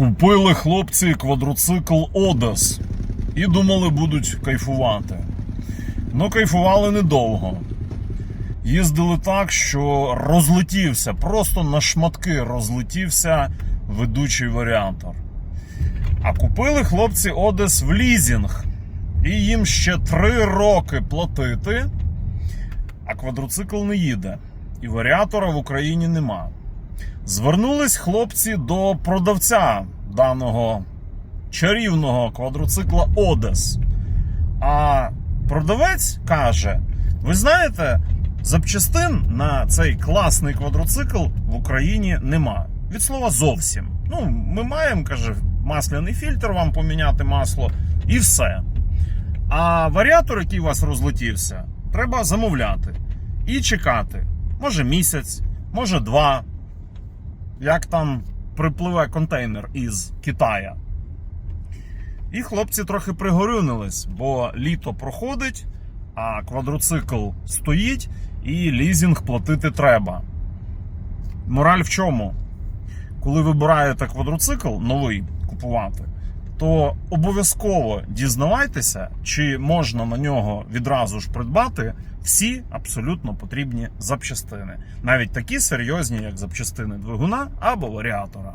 Купили хлопці квадроцикл Одес і думали, будуть кайфувати. Ну, кайфували недовго. Їздили так, що розлетівся, просто на шматки розлетівся ведучий варіатор. А купили хлопці Одес в лізінг. І їм ще три роки платити, а квадроцикл не їде. І варіатора в Україні нема. Звернулись хлопці до продавця даного чарівного квадроцикла Одес. А продавець каже: ви знаєте, запчастин на цей класний квадроцикл в Україні нема. Від слова зовсім. Ну, ми маємо, каже, масляний фільтр вам поміняти масло і все. А варіатор, який у вас розлетівся, треба замовляти і чекати. Може місяць, може два. Як там припливе контейнер із Китая. І хлопці трохи пригорюнились, бо літо проходить, а квадроцикл стоїть і лізінг платити треба. Мораль в чому? Коли вибираєте квадроцикл новий купувати, то обов'язково дізнавайтеся, чи можна на нього відразу ж придбати всі абсолютно потрібні запчастини, навіть такі серйозні, як запчастини двигуна або варіатора.